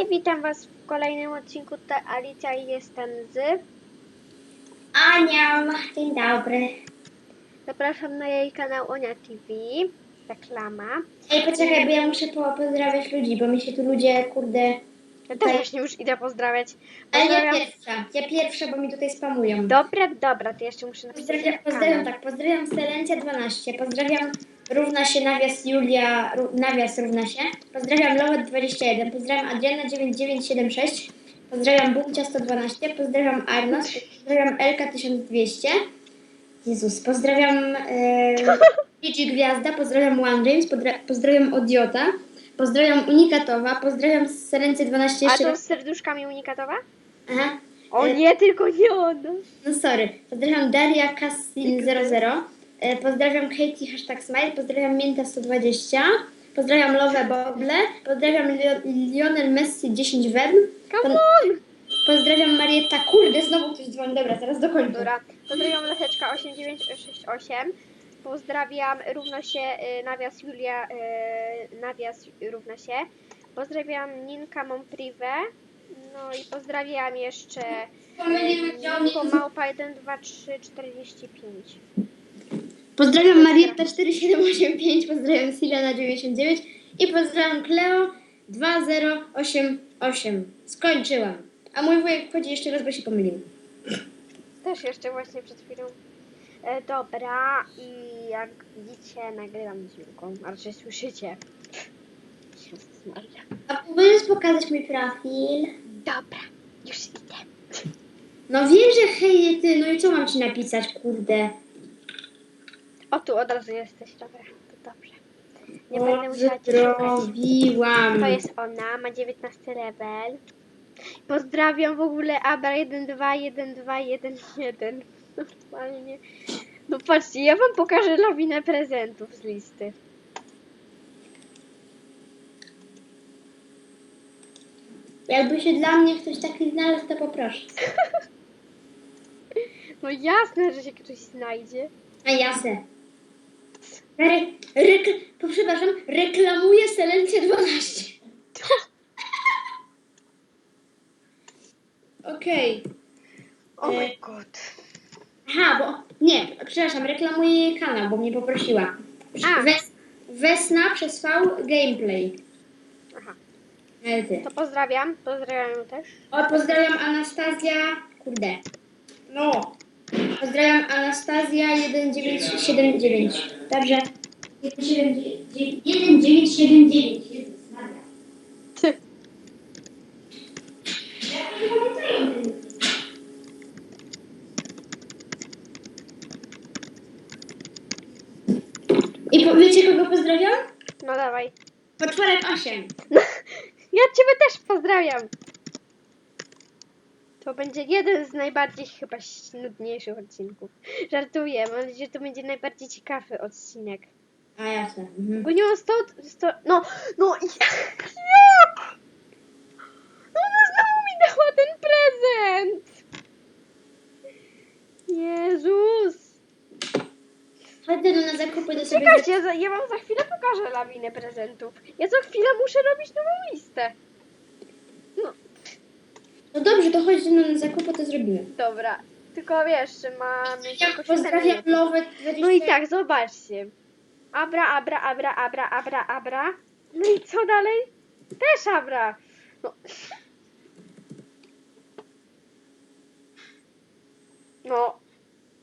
Hej, witam Was w kolejnym odcinku. To Alicja i jestem z. Aniam, dzień dobry. Zapraszam na jej kanał Onia TV. Reklama. Ej, poczekaj, bo ja muszę po- pozdrawiać ludzi, bo mi się tu ludzie, kurde... Ja też właśnie już idę pozdrawiać. Ale ja Pozdrawiam. pierwsza, ja pierwsza, bo mi tutaj spamują. Dobra, dobra, to jeszcze muszę napisać. Pozdrawiam, pozdrawiam tak, pozdrawiam Selencja12, pozdrawiam równa się nawias Julia, ró- nawias równa się, pozdrawiam Lowet21, pozdrawiam Adriana9976, pozdrawiam Bumcia112, pozdrawiam Arnos, pozdrawiam Elka1200, Jezus, pozdrawiam e, Gigi Gwiazda, pozdrawiam One James, podra- pozdrawiam Odiota, pozdrawiam Unikatowa, pozdrawiam Selencja12 A to z serduszkami unikatowa? Aha. O E, nie, tylko nie ona. no sorry. Pozdrawiam Daria Cassin00. E, Pozdrawiam Katie hashtag smile. Pozdrawiam Mięta120. Pozdrawiam Love Boble. Pozdrawiam Lio- Lionel Messi 10 web. Come on! Pozdrawiam Marietta. Kurde, znowu ktoś dzwoni. Dobra, zaraz dokończę. Dobra, pozdrawiam Lecheczka 8968. Pozdrawiam równo się y, nawias Julia y, nawias równa się. Pozdrawiam Ninka Monprive. No i pozdrawiam jeszcze y, Ninko Małpa 12345. Pozdrawiam Marietta 4785. Pozdrawiam Silena 99. I pozdrawiam Cleo 2088. Skończyłam. A mój wujek wchodzi jeszcze raz, bo się pomylił. Też jeszcze właśnie przed chwilą. E, dobra, i jak widzicie, nagrywam z Julką, a raczej słyszycie. Jezus Maria. A możesz pokazać mój profil? Dobra, już idę. No wiem, że hej ty, no i co mam ci napisać, kurde? O, tu od razu jesteś, dobra, to dobrze. Nie będę musiała cię szukać. To jest ona, ma 19 level. Pozdrawiam w ogóle Abra 12121. Normalnie. No patrzcie, ja wam pokażę lawinę prezentów z listy. Jakby się dla mnie ktoś taki znalazł, to poproszę. No jasne, że się ktoś znajdzie. A jasne. Re, rekl, przepraszam, reklamuję Selencję 12. Okej. Oh E, my god. Aha, bo... Nie, przepraszam, reklamuję jej kanał, bo mnie poprosiła. A. Wes, Wesna przez V Gameplay. Aha. Ty. To pozdrawiam, pozdrawiam ją też. O, pozdrawiam Anastazja. Kurde. No. Pozdrawiam Anastazja 1979. Dobrze. 1979. Jezus Maria. Ja nie pamiętam. I po, wiecie kogo pozdrawiam? No dawaj. Poczwarek 8. Ja ciebie też pozdrawiam. To będzie jeden z najbardziej chyba nudniejszych odcinków. Żartuję, mam nadzieję, że to będzie najbardziej ciekawy odcinek. A jasne. Mhm. Bo nie mam 100, 100 no, no i jak? No ona znowu mi dała ten prezent. Jezus. Chodzę no na zakupy do sobie. Czekajcie, ja, za- ja wam za chwilę pokażę lawinę prezentów. Ja za chwilę muszę robić nową listę. No, No to chodź ze mną na zakupy, to zrobimy. dobra. Tylko wiesz, że mamy tylko pozdrawiam 7 minut. Lowet 20. No i tak, zobaczcie. Abra, abra, abra, abra, abra, abra. No i co dalej? Też abra. No. No,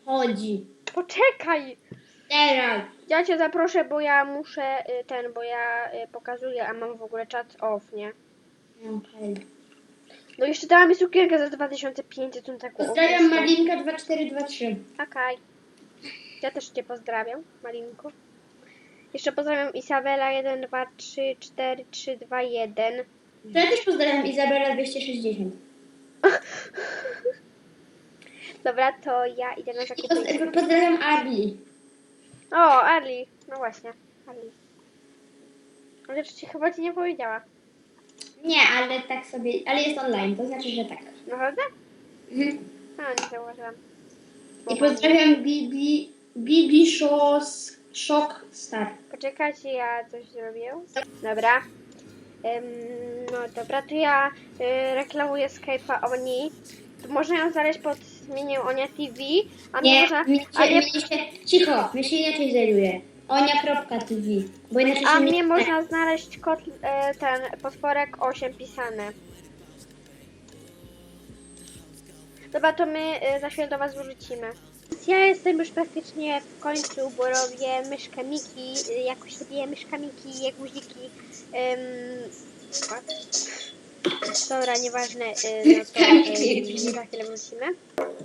Chodzi. poczekaj. Teraz. Ja cię zaproszę, bo ja muszę y, ten, bo ja y, pokazuję, a mam w ogóle chat off, nie? Okej. No jeszcze dała mi cukierkę za 2500, tą taką Pozdrawiam okrągłą. Malinka 2423. Okej. Ja też cię pozdrawiam, Malinko. Jeszcze pozdrawiam Isabela 1, 2, 3, 4, 3, 2, 1. To ja też pozdrawiam Izabela 260. Dobra, to ja idę na I zakupy. poz- pozdrawiam Arli. O, Arli. No właśnie, Arli. Ale czy ci chyba ci nie powiedziała? Nie, ale tak sobie, ale jest online, to znaczy, że tak. Naprawdę? Mhm. A, nie zauważyłam. I pozdrawiam Bibi, Bibi Shos, Shock Star. Poczekajcie, ja coś zrobię. Dobra. Ym, No dobra, to ja y, reklamuję Skype'a Oni. To można ją znaleźć pod imieniem Onia TV, a Nie, można... mnie się, a, nie, mnie się, cicho, mnie się inaczej zeruje. Onia.tv, bo inaczej a się mnie nie można znaleźć kod, y, ten potworek 8 pisane. Dobra, to my y, za chwilę do was wrócimy. Ja jestem już praktycznie w końcu, bo robię myszkę Miki, y, jakoś robię myszka Miki, jak guziki. Ym, what? Dobra, nieważne, y, no to y, za chwilę wrócimy.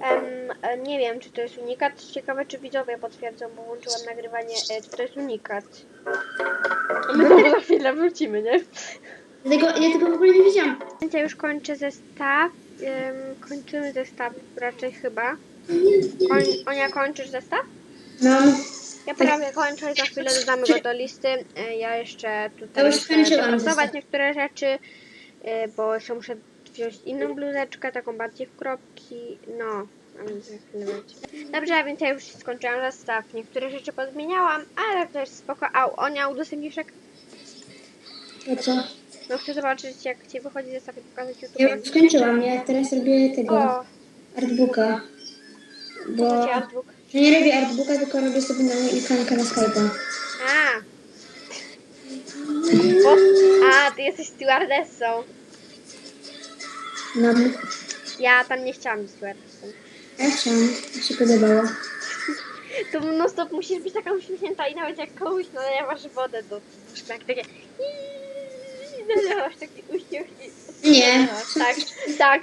Em, e, nie wiem, czy to jest unikat. Ciekawe, czy widzowie potwierdzą, bo włączyłam nagrywanie, y, czy to jest unikat. My to za chwilę wrócimy, nie? Tego, ja tego w ogóle nie widziałam. Ja już kończę zestaw. Ym, kończymy zestaw raczej chyba. Koń, Onia, kończysz zestaw? No, Ja prawie kończę i za chwilę dodamy go do listy. Y, Ja jeszcze tutaj Ja już muszę skończyłam dopracować zestaw. niektóre rzeczy, bo jeszcze muszę wziąć inną bluzeczkę, taką bardziej w kropki. No, a więc. Dobrze, a więc ja już skończyłam zestaw. Niektóre rzeczy podmieniałam, ale to jest spoko. A Onia, udostępnisz jak... to co? No chcę zobaczyć, jak Ci wychodzi zestaw i pokazać Ja YouTube. już skończyłam, ja teraz robię tego, O, artbooka. Bo artbook. ja nie robię artbooka, tylko robię sobie na ikonkę na Skype'a. A. Bo, a, ty jesteś stewardessą. No, Ja tam nie chciałam być stewardessą. ja chciałam, mi się podobało. To non stop musisz być taka uśmiechnięta i nawet jak komuś nalewasz wodę do szklanki, takie nalewasz taki uśmiech i... Nie. Tak, tak.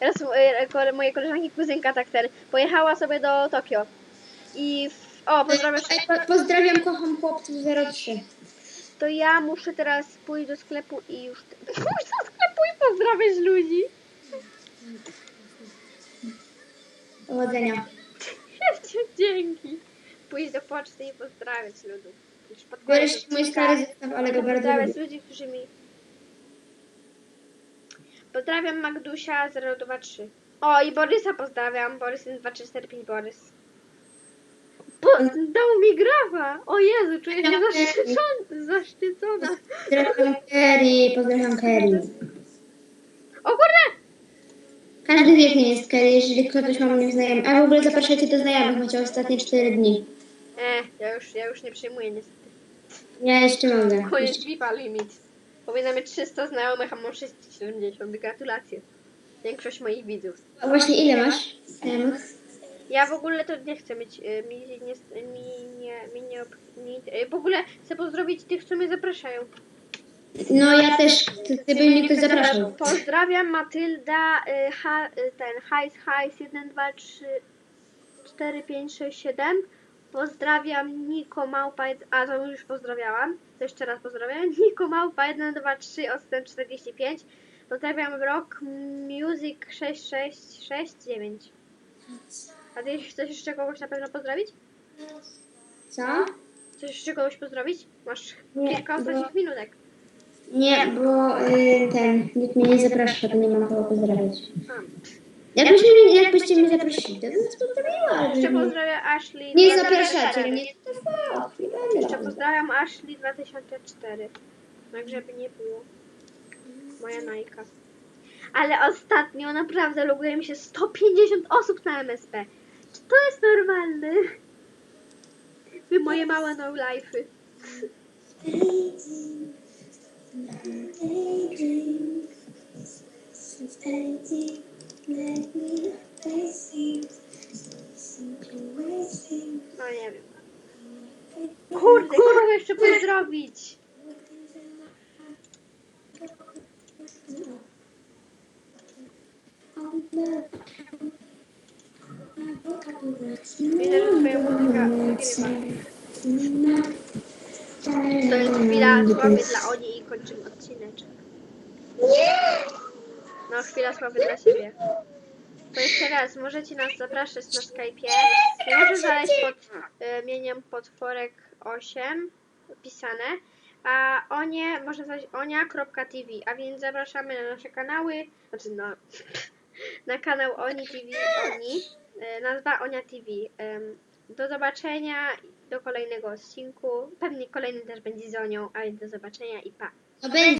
Raz moje, kole- moje koleżanki kuzynka tak ten pojechała sobie do Tokio i w, o, pozdrawiam Po- Pozdrawiam, kocham chłopców 03. To ja muszę teraz pójść do sklepu i już. Pójść do sklepu i pozdrawiać ludzi. Powodzenia. Dzięki. Pójść do poczty i pozdrawiać koniec Wreszcie mój stary zestaw, ale go bardzo Pozdrawiać lubię. ludzi, którzy mi. Pozdrawiam Magdusia 023. O i Borysa pozdrawiam. Borys 2345 Borys. Po, dał mi grafa! O Jezu, czuję się zaszczycona. zaszczycona. Pozdrawiam Kerry, pozdrawiam Kerry. O kurde! Każdy wie, kim jest Kerry, jeżeli ktoś ma mnie znajomych. A w ogóle zapraszajcie do znajomych, macie ostatnie 4 dni. E, ja już, ja już nie przyjmuję niestety. Ja jeszcze mogę. Koniec VIPa limit. Powinna mieć 300 znajomych, a mam 670. Gratulacje. Większość moich widzów. A właśnie ile masz znajomych? Ja w ogóle to nie chcę mieć, y, mi nie, mi nie, mi nie, ob- mi, y, w ogóle chcę pozdrowić tych, co mnie zapraszają. No ja też, ty, ty by mnie ktoś zapraszał. Pozdrawiam Matylda, y, ha, y, ten hajs, hajs 1, 2, 3, 4, 5, 6, 7. Pozdrawiam Niko Małpa, jed- a to już pozdrawiałam, to jeszcze raz pozdrawiam. Niko Małpa 1, 2, 3, odstęp 45. Pozdrawiam Rock Music 6669. A ty chcesz jeszcze kogoś na pewno pozdrowić? Co? Chcesz jeszcze kogoś pozdrowić? Masz Nie, kilka bo- ostatnich minutek. Nie, bo y, ten, nikt mnie nie zaprasza, to nie mam kogo pozdrawiać. A. Jakbyście mnie, jakbyście mnie zaprosili, to bym was pozdrowiła, ale Jeszcze nie, pozdrawiam Ashley. nie 2004. zapraszacie mnie. To nie Jeszcze pozdrawiam Ashley 2004. Tak, żeby nie było. Moja najka. Ale ostatnio naprawdę loguje mi się 150 osób na MSP. To jest normalne? Wy moje małe no life'y. No nie wiem. Kurde, kogo jeszcze pozdrowić? Twoja. To jest chwila sławy dla Oni i kończymy odcineczek. No, chwila sławy dla siebie. To jeszcze raz, możecie nas zapraszać na Skype'ie. Może znaleźć pod e, imieniem potworek 8 pisane. A Onie można znaleźć onia.tv, a więc zapraszamy na nasze kanały, znaczy na, na kanał Oni TV Oni, e, nazwa Onia TV. Do zobaczenia, do kolejnego odcinku. Pewnie kolejny też będzie z Onią, a więc do zobaczenia i pa.